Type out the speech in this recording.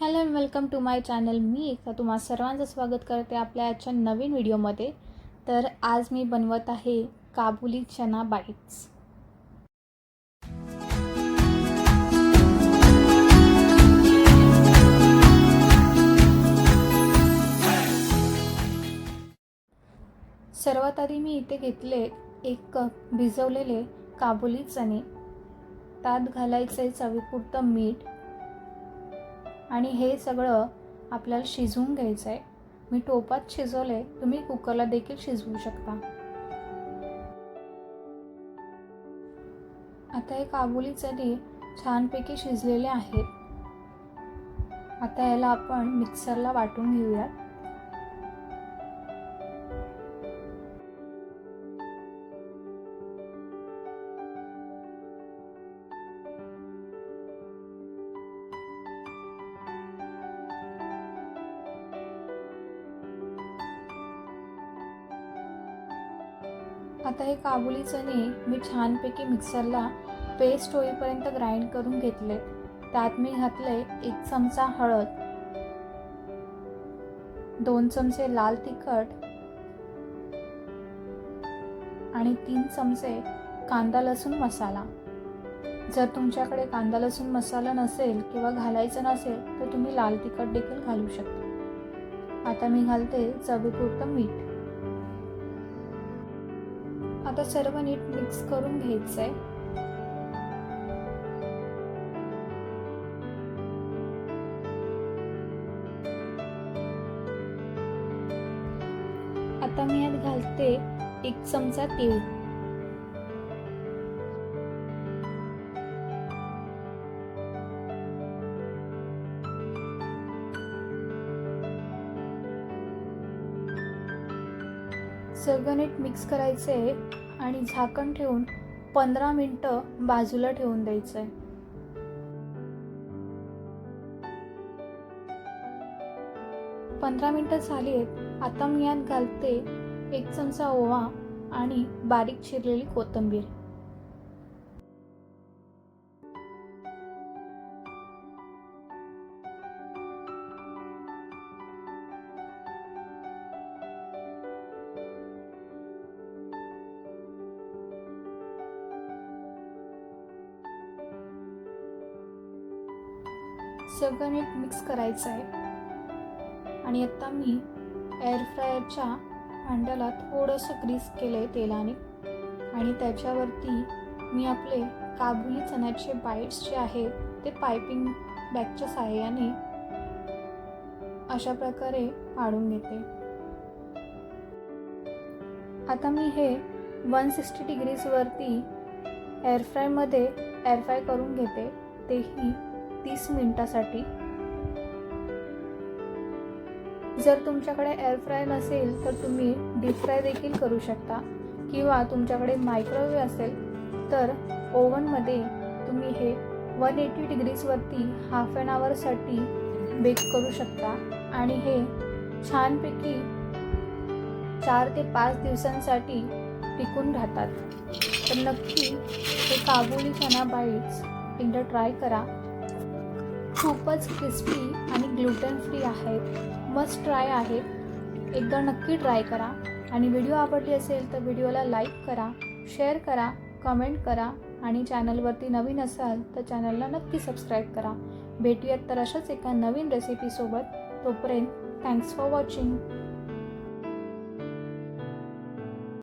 Hello and welcome to my channel मी एकता. तुम्हा सर्वांचं स्वागत करते आपल्या आजच्या नवीन व्हिडिओमध्ये. तर आज मी बनवत आहे काबुली चना बाईट्स. सर्वात आधी मी इथे घेतले एक कप भिजवलेले काबुली चणे. त्यात घालायचे चवीपुरतं मीठ आणि हे सगळं आपल्याला शिजवून घ्यायचं आहे मी टोपात शिजवले तुम्ही कुकरला देखील शिजवू शकता. आता हे काबुली चणे छानपैकी शिजलेले आहेत. आता याला आपण मिक्सरला वाटून घेऊयात. आता हे काबुली चणे मी छानपैकी मिक्सरला पेस्ट होईपर्यंत ग्राइंड करून घेतले. त्यात मी घातले एक चमचा हळद दोन चमचे लाल तिखट आणि तीन चमचे कांदा लसूण मसाला. जर तुमच्याकडे कांदा लसूण मसाला नसेल किंवा घालायचं नसेल तर तुम्ही लाल तिखट देखील घालू शकता. आता मी घालते चवीपुरतं मीठ. आता सर्व नीट मिक्स करून घ्यायचंय. आता मी यात घालते एक चमचा तीळ. सगळं नीट मिक्स करायचं आहे आणि झाकण ठेवून पंधरा मिनटं बाजूला ठेवून द्यायचं आहे पंधरा मिनटं झाली आहेत. आता मी यात घालते एक चमचा ओवा आणि बारीक चिरलेली कोथिंबीर. सगळं नीट मिक्स करायचं आहे. आणि आत्ता मी एअर फ्रायरच्या भांड्याला थोडंसं ग्रीस केलं आहे तेलाने. आणि त्याच्यावरती मी आपले काबुली चण्याचे बाईट्स जे आहेत ते पायपिंग बॅगच्या सहाय्याने अशा प्रकारे पाडून घेते. आता मी हे वन सिक्स्टी डिग्रीजवरती एअरफ्रायमध्ये एअरफ्राय करून घेते. तेही तीस मिनिटासाठी. जर तुमच्याकडे एअर फ्राय नसेल तर तुम्ही डीप फ्राय देखील करू शकता. किंवा तुमच्याकडे मायक्रोवेव्ह असेल तर ओव्हनमध्ये तुम्ही हे वन एटी डिग्रीजवरती हाफ अन आवरसाठी बेक करू शकता. आणि हे छानपैकी चार ते पाच दिवसांसाठी टिकून राहतात. तर नक्की हे काबुली चना बाईट्स एकदा ट्राय करा. खूपच क्रिस्पी आणि ग्लुटेन फ्री आहेत मस्ट ट्राय आहेत एकदा नक्की ट्राय करा. आणि व्हिडिओ आवडली असेल तर व्हिडिओला लाईक करा शेअर करा कमेंट करा आणि चॅनलवरती नवीन असाल तर चॅनलला नक्की सबस्क्राईब करा. भेटूयात तर अशाच एका नवीन रेसिपीसोबत तोपर्यंत थँक्स फॉर वॉचिंग